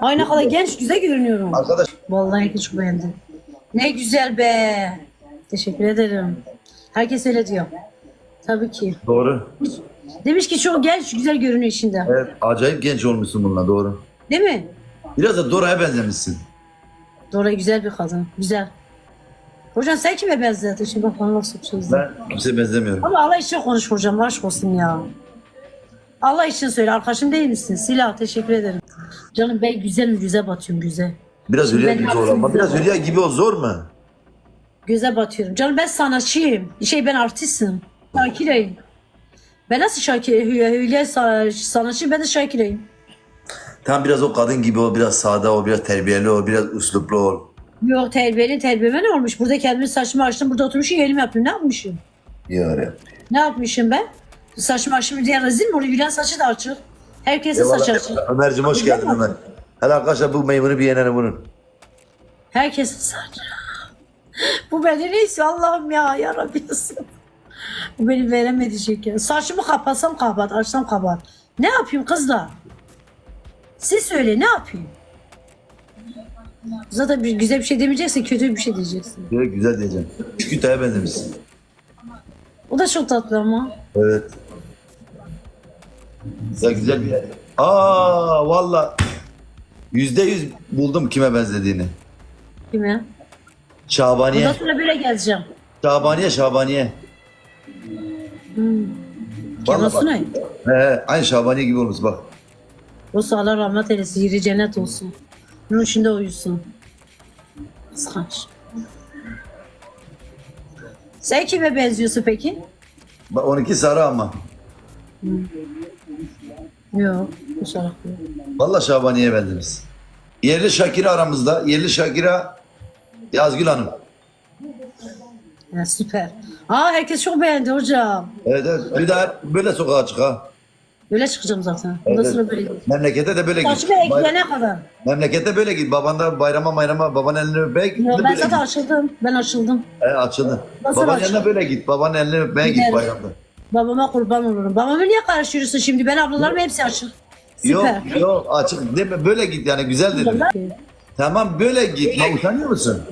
Ay ne kadar genç güzel görünüyorum. Arkadaş Vallahi herkes çok beğendi. Ne güzel be. Teşekkür ederim. Herkes öyle diyor. Tabii ki. doğru. Demiş ki çok genç güzel görünüyor işinde. Evet, acayip genç olmuşsun bununla doğru. Değil mi? Biraz da Dora'ya benzemişsin. Dora güzel bir kadın. Güzel. Hocam sen kime benzedin? Şimdi bak bana nasıl şey. Ben kimseye benzemiyorum. Ama Allah için konuş hocam. Aşk olsun ya. Allah için söyle. Arkadaşım değil misin? Silah teşekkür ederim. Canım ben güzel? Güzel batıyorum güzel. Biraz Hülya gibi aslında- ama biraz Hülya gibi ol zor mu? Göze batıyorum. Canım ben sanatçıyım. Şey ben artistim. Şakireyim. Ben nasıl Şakir, Hülya, Hülya sa- sanatçıyım ben de Şakireyim. Tam biraz o kadın gibi ol, biraz sade ol, biraz terbiyeli ol, biraz üsluplu ol. Yok terbiyeli terbiyeme ne olmuş? Burada kendimi saçımı açtım. Burada oturmuşum yerim yapıyorum. Ne yapmışım? Ya Ne yapmışım ben? Saçımı açtım diye rezil mi? oluyor? Gülen saçı da açık. Herkesin saçı açık. Ömerciğim hoş Güzel geldin Ömer. Hele arkadaşlar bu meymunu bir yenene bunun. Herkesin saçı. Bu beni neyse Allah'ım ya yarabbim. Bu beni veremeyecek ya. Saçımı kapatsam kapat, açsam kapat. Ne yapayım kızlar? Siz söyle ne yapayım? Zaten bir, güzel bir şey demeyeceksin, kötü bir şey diyeceksin. Böyle güzel diyeceğim. Kütahya benzemişsin. O da çok tatlı ama. Evet. Ya güzel bir. Aa valla. Yüzde yüz buldum kime benzediğini. Kime? Bundan Şabaniye. sonra böyle gezeceğim. Şabaniye, Şabaniye. Kemal Vallahi bak. Sunay. He, aynı Şabaniye gibi olmuş bak. O Allah rahmet eylesin. Yeri cennet olsun. Bunun içinde uyusun. Kıskanç. Sen kime benziyorsun peki? Bak 12 sarı ama. Yok. Bakma. Valla Şabaniye'ye benzemiş. Yerli Şakira aramızda. Yerli Şakira Yazgül Hanım. Ya süper. Aa herkes çok beğendi hocam. Evet, evet. Bir daha böyle sokağa çık ha. Böyle çıkacağım zaten. Bundan Evet. sonra böyle. Memlekete de böyle git. Saçımı Bay- ekleyene kadar. Memlekete böyle git. Baban da bayrama bayrama babanın elini öpmeye git. Yo, ben Böyle zaten git. açıldım. Ben açıldım. He, açıldı. Nasıl Babanın açıldı? yanına böyle git. Babanın elini öpmeye git Giderim. bayramda. Babama kurban olurum. Babamı niye karıştırıyorsun şimdi? Ben ablalarım hepsi açık. Süper. Yok yok açık deme böyle git yani güzel dedim. Tamam böyle git. Ma utanıyor musun?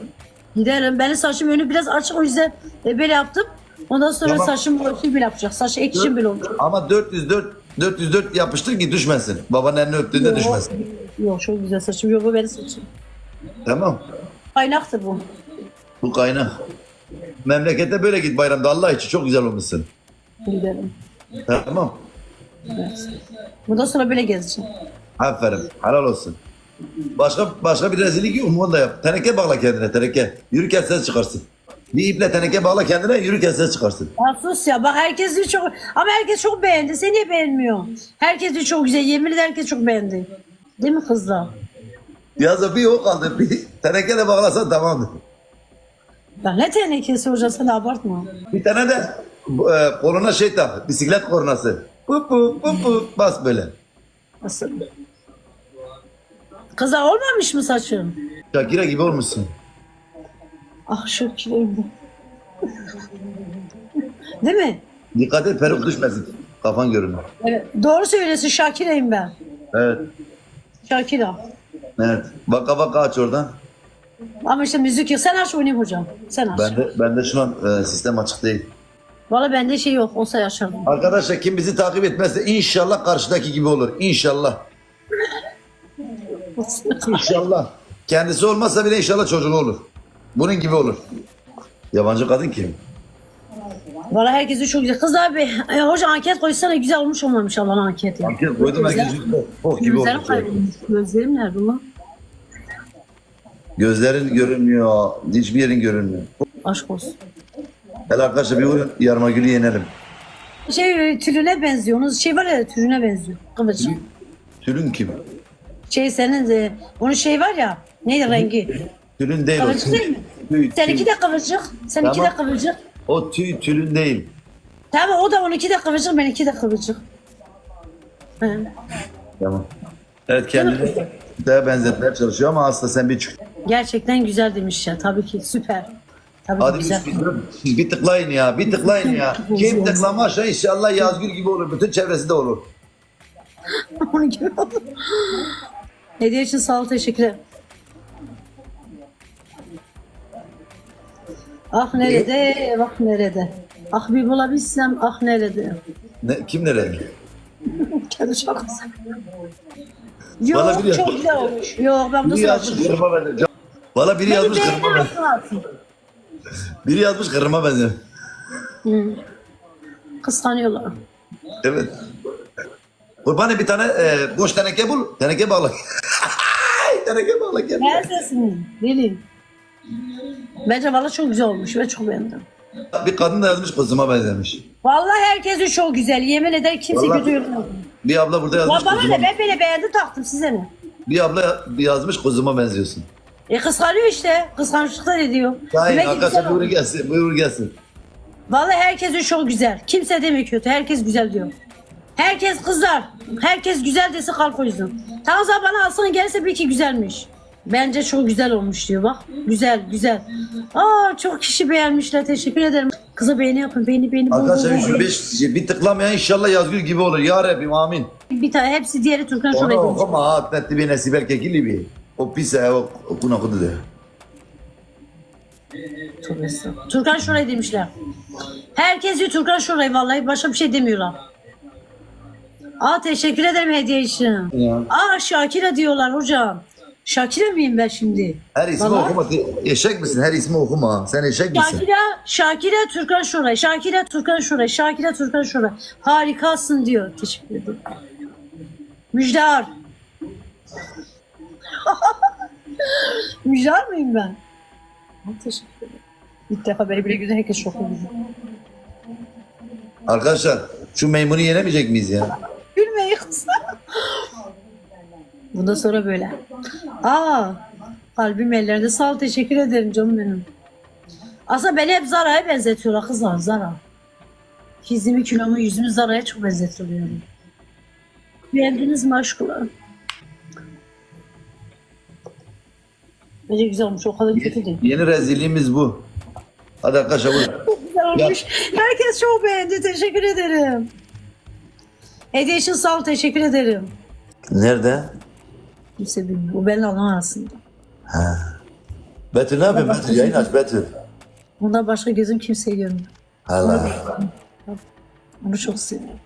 Giderim. Benim saçım önü biraz açık o yüzden e, böyle yaptım. Ondan sonra Tamam. saçım şey bile yapacak. Saç ekşim bile olacak. Ama 404 404 yapıştır ki düşmesin. Babanın elini öptüğünde düşmesin. Yok çok güzel saçım. Yok bu benim saçım. Tamam. Kaynaktır bu. Bu kaynak. Memlekete böyle git bayramda Allah için çok güzel olmuşsun. Giderim. Tamam. Evet. Bundan sonra böyle gezeceğim. Aferin. Helal olsun. Başka başka bir rezillik yok mu? Onu da yap. Teneke bağla kendine teneke. Yürürken ses çıkarsın. Bir iple teneke bağla kendine yürürken ses çıkarsın. Ya sus ya bak herkes diyor çok ama herkes çok beğendi. Sen niye beğenmiyorsun? Herkes diyor çok güzel. Yemin ederim herkes çok beğendi. Değil mi kızlar? Yazda bir o kaldı. Bir teneke de bağlasan tamamdır. Ya ne tenekesi hocam sen de abartma. Bir tane de e, koluna şey tak. Bisiklet kornası. Pup pup pup pup. Bas böyle. Nasıl? Kızlar olmamış mı saçım? Shakira gibi olmuşsun. Ah bu. Değil mi? Dikkat et peruk düşmesin. Kafan görünür. Evet. Doğru söylüyorsun Şakir'eyim ben. Evet. Şakira. Evet. Baka baka aç oradan. Ama işte müzik yok. Sen aç oynayayım hocam. Sen aç. Bende, bende şu an e, sistem açık değil. Valla bende şey yok. Olsa yaşardım. Arkadaşlar kim bizi takip etmezse inşallah karşıdaki gibi olur. İnşallah. İnşallah. Kendisi olmazsa bile inşallah çocuğu olur. Bunun gibi olur. Yabancı kadın kim? Valla herkesi çok güzel. Kız abi e, hocam anket koysana güzel olmuş olmamış Allah'ın anket ya. Anket koydum herkes. Oh gibi Gözlerim kaybolmuş. Gözlerim nerede lan? Gözlerin görünmüyor. Hiçbir yerin görünmüyor. Aşk olsun. Hele arkadaşlar bir vurun yarma gülü yenelim. Şey e, türüne benziyorsunuz. Şey var ya türüne benziyor. Kıvırcık. Tülün kim? Şey senin de onun şey var ya neydi rengi? Tülün değil. Kıvırcık değil mi? Tüy, Seninki tüy. de kıvırcık. Seninki Tamam. de kıvırcık. O tüy tülün değil. Tamam o da onunki de kıvırcık benimki de kıvırcık. Tamam. Evet kendini de benzetmeye çalışıyor ama aslında sen bir çık. Gerçekten güzel demiş ya tabii ki süper. Tabii Hadi güzel. bir, bir tıklayın ya, bir tıklayın ya. Kim tıklamazsa inşallah Yazgül gibi olur. Bütün çevresi de olur. Onun gibi oldu. Hediye için sağ ol teşekkürler. Ah nerede, bak nerede. Ah bir bulabilsem, ah nerede. Ne, kim nerede? Kendi şakası. Yok, Bana biri- çok güzel olmuş. Yok, ben Biri de yazmış kırma. Valla biri Beni yazmış kırma benziyor. misin Asım? Biri yazmış kırma benziyor. Kıskanıyorlar. Evet. Kurbanı bir tane e, boş teneke bul. Teneke bağla. teneke bağla kendine. Neredesin? Bileyim. Bence valla çok güzel olmuş ve çok beğendim. Bir kadın da yazmış kızıma benzemiş. Vallahi herkesi çok güzel. Yemin ederim kimse Vallahi- kötü yorumlamıyor. Bir abla burada Ya yazmış bana kızıma. ne ben böyle beğendim taktım size ne? Bir abla yazmış kızıma benziyorsun. E kıskanıyor işte. Kıskançlıklar ediyor. Hayır Demek ki arkadaşlar buyur olmuş. gelsin. Buyur gelsin. Vallahi herkes çok güzel. Kimse demiyor kötü. Herkes güzel diyor. Herkes kızlar. Herkes güzel dese kalk o yüzden. Tamam bana alsın gelse bir iki güzelmiş. Bence çok güzel olmuş diyor bak. Güzel güzel. Aa çok kişi beğenmişler. Teşekkür ederim. Kıza beğeni yapın. Beğeni beğeni. bol, bol, Arkadaşlar bol. şu beş bir tıklamayan inşallah yazgül gibi olur. Ya Rabbim amin. Bir tane hepsi diğeri Türkan Onu koymuş. okuma ha. Atletti bir nesibel kekili bir. O pis ya o okun okudu de. Tövbe estağfurullah. Türkan şurayı demişler. Herkes diyor Türkan şurayı vallahi başka bir şey demiyorlar. Aa teşekkür ederim hediye için. Ya. Aa Şakira diyorlar hocam. Şakira mıyım ben şimdi? Her ismi Vallahi- okuma. Eşek misin? Her ismi okuma. Sen eşek misin? Şakira, Şakira Türkan Şoray, Şakira Türkan Şoray, Şakira Türkan Şoray. Harikasın diyor. Teşekkür ederim. Müjdar. Müjdar mıyım ben? Teşekkür ederim. İlk defa böyle bile güzel herkes şok oldu. Arkadaşlar şu meymunu yenemeyecek miyiz ya? Gülmeyin kızım. Bundan sonra böyle. Aa, kalbim ellerinde sağ ol teşekkür ederim canım benim. Aslında beni hep Zara'ya benzetiyorlar kızlar Zara. Fizimi kilomu yüzümü Zara'ya çok benzetiyorum. Beğendiniz mi aşklar? Bence güzel olmuş o kadar kötü değil. Yeni rezilliğimiz bu. Hadi arkadaşlar buyurun. Güzel olmuş. Herkes çok beğendi teşekkür ederim. Hediye için sağ ol teşekkür ederim. Nerede? Kimse bilmiyor. Bu benimle Allah arasında. Betül ne yapıyorsun? Betül yayın aç Betül. Bundan başka gözüm kimseyi görmüyor. Allah. Onu çok seviyorum.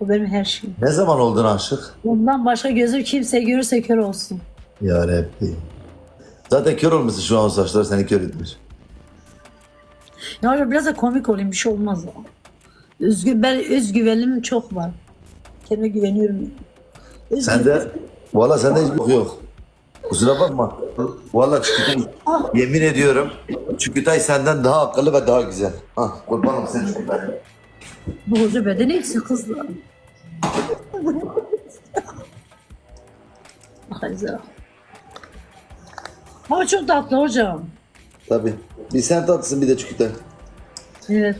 O benim her şeyim. Ne zaman oldun aşık? Bundan başka gözüm kimseyi görürse kör olsun. Ya Rabbi. Zaten kör olmuşsun şu an o saçlar seni kör etmiş. Ya biraz da komik olayım bir şey olmaz ya. Özgü, ben özgüvenim çok var. Kendime güveniyorum. Özgü- Sende valla sende hiç yok yok. Kusura bakma. Valla Çükütay yemin ediyorum Çükütay senden daha akıllı ve daha güzel. Ah kurbanım sen Çükütay. Bu hoca benden iyisi kızlar. Zara. Ama çok tatlı hocam. Tabii. Bir sen tatlısın bir de Çükütay. Evet.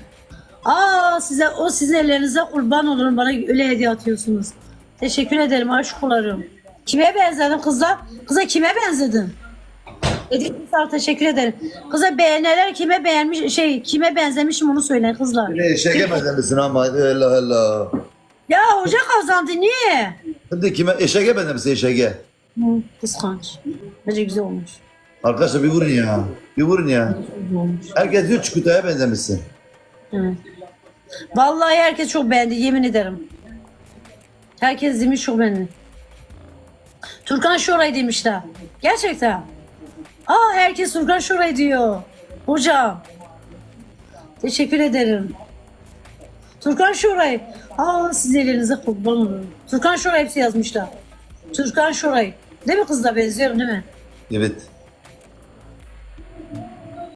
Aa size o sizin ellerinize kurban olurum bana öyle hediye atıyorsunuz. Teşekkür ederim aşklarım. Kime benzedin kızlar? Kıza kime benzedin? Edip sağ ol, teşekkür ederim. Kıza beğeniler kime beğenmiş şey kime benzemişim onu söyleyin kızlar. Ne eşeğe benzemişsin ama Allah Allah. Ya hoca kazandı niye? Şimdi kime eşeğe benzemişsin eşeğe. Hı, kıskanç. Bence güzel olmuş. Arkadaşlar bir vurun ya. Bir vurun ya. Herkes diyor Çükütay'a benzemişsin. Evet. Vallahi herkes çok beğendi yemin ederim. Herkes demiş çok beğendi. Turkan Şoray demişler. Gerçekten. Aa herkes Turkan Şoray diyor. Hocam. Teşekkür ederim. Turkan Şoray. Aa siz ellerinize kurban olurum. Turkan Şoray hepsi yazmışlar. Turkan Şoray. Değil mi kızla benziyorum değil mi? Evet.